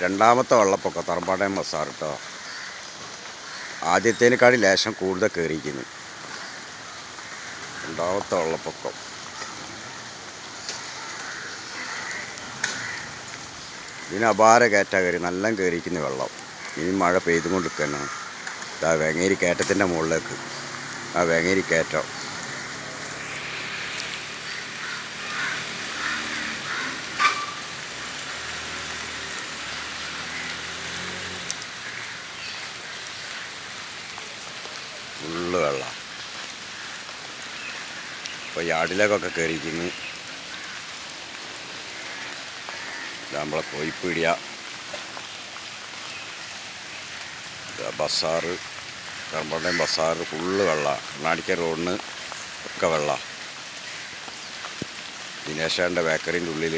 രണ്ടാമത്തെ വെള്ളപ്പൊക്കം തറമ്പാടയം ബസാർ കേട്ടോ ആദ്യത്തേനേക്കാളും ലേശം കൂടുതൽ കയറിയിരിക്കുന്നു രണ്ടാമത്തെ വെള്ളപ്പൊക്കം. ഇതിന് അപാര കയറ്റാ കയറി നല്ല കയറിയിരിക്കുന്ന വെള്ളം. ഇനി മഴ പെയ്തുകൊണ്ട് നിൽക്കണം ഇതാ വേങ്ങേരി കയറ്റത്തിന്റെ മുകളിലേക്ക്. ആ വെങ്ങേരി കയറ്റം. ഫുള്ള് വെള്ളം. ഇപ്പോൾ യാർഡിലേക്കൊക്കെ കയറിയിരിക്കുന്നു നമ്മളെ കോയിപ്പീടിയ ബസാറ്. കമ്പണ്ടയും ബസാറ് ഫുള്ള് വെള്ളമാണ് കർണാടിക്ക റോഡിന് ഒക്കെ വെള്ളമാണ് ദിനേശാന്റെ ബേക്കറിന്റെ ഉള്ളിൽ